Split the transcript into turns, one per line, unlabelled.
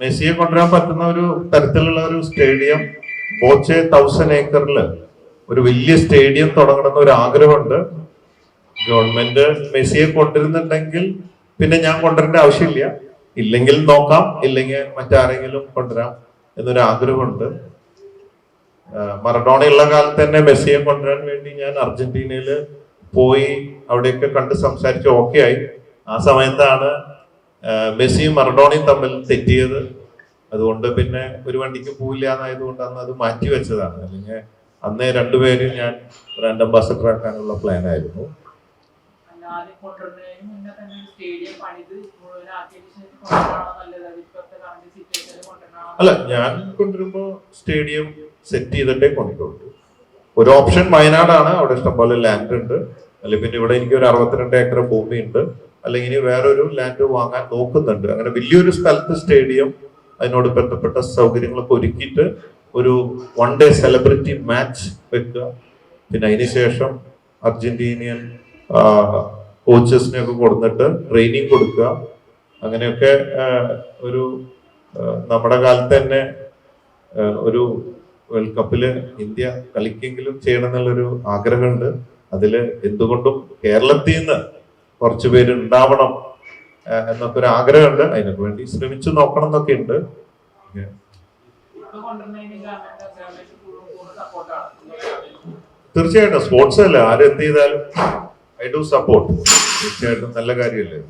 മെസ്സിയെ കൊണ്ടുവരാൻ പറ്റുന്ന ഒരു തരത്തിലുള്ള ഒരു സ്റ്റേഡിയം ബോച്ചെ തൗസൻഡ് ഏക്കറിൽ ഒരു വലിയ സ്റ്റേഡിയം തുടങ്ങണമെന്ന് ഒരു ആഗ്രഹമുണ്ട്. ഗവൺമെന്റ് മെസ്സിയെ കൊണ്ടുവരുന്നുണ്ടെങ്കിൽ പിന്നെ ഞാൻ കൊണ്ടുവരേണ്ട ആവശ്യമില്ല. ഇല്ലെങ്കിൽ നോക്കാം ഇല്ലെങ്കിൽ മറ്റാരെങ്കിലും കൊണ്ടുവരാം എന്നൊരു ആഗ്രഹമുണ്ട്. മറഡോണയുള്ള കാലത്ത് തന്നെ മെസ്സിയെ കൊണ്ടുവരാൻ വേണ്ടി ഞാൻ അർജന്റീനയിൽ പോയി അവിടെയൊക്കെ കണ്ട് സംസാരിച്ച് ഓക്കെ ആയി. ആ സമയത്താണ് മെസ്സിയും മറഡോണയും തമ്മിൽ തെറ്റിയത്. അതുകൊണ്ട് പിന്നെ ഒരു വണ്ടിക്ക് പോവില്ല എന്നായതുകൊണ്ട് അന്ന് അത് മാറ്റി വെച്ചതാണ്. അല്ലെങ്കിൽ അന്നേ രണ്ടുപേരും ഞാൻ ബ്രാൻഡ് അംബാസഡർ ആക്കാനുള്ള പ്ലാൻ ആയിരുന്നു. അല്ല ഞാൻ കൊണ്ടുവരുമ്പോൾ സ്റ്റേഡിയം സെറ്റ് ചെയ്തിട്ടേ കൊണ്ടുവരുള്ളൂ ഒരു ഓപ്ഷൻ വയനാടാണ്. അവിടെ ഇഷ്ടംപോലെ ലാൻഡ് ഉണ്ട്. അല്ലെങ്കിൽ പിന്നെ ഇവിടെ എനിക്ക് ഒരു അറുപത്തിരണ്ട് ഏക്കർ ഭൂമി ഉണ്ട് അല്ലെങ്കിൽ ഇനി വേറൊരു ലാൻഡ് വാങ്ങാൻ നോക്കുന്നുണ്ട്. അങ്ങനെ വലിയൊരു സ്ഥലത്ത് സ്റ്റേഡിയം അതിനോട് ബന്ധപ്പെട്ട സൗകര്യങ്ങളൊക്കെ ഒരുക്കിയിട്ട് ഒരു വൺ ഡേ സെലിബ്രിറ്റി മാച്ച് വെക്കുക. പിന്നെ അതിനുശേഷം അർജന്റീനിയൻ കോച്ചസിനെ ഒക്കെ കൊടുത്തിട്ട് ട്രെയിനിങ് കൊടുക്കുക. അങ്ങനെയൊക്കെ ഒരു നമ്മുടെ കാലത്ത് തന്നെ ഒരു വേൾഡ് കപ്പിൽ ഇന്ത്യ കളിക്കെങ്കിലും ചെയ്യണം എന്നുള്ളൊരു ആഗ്രഹമുണ്ട്. അതിൽ എന്തുകൊണ്ടും കേരളത്തിൽ നിന്ന് കുറച്ച് പേര് ഉണ്ടാവണം എന്നൊക്കെ ഒരു ആഗ്രഹമുണ്ട്. അതിനൊക്കെ വേണ്ടി ശ്രമിച്ചു നോക്കണം എന്നൊക്കെ ഉണ്ട്. തീർച്ചയായിട്ടും സ്പോർട്സ് അല്ലേ? ആരെന്ത് ചെയ്താലും ഐ ഡു സപ്പോർട്ട് തീർച്ചയായിട്ടും നല്ല കാര്യമല്ലേ?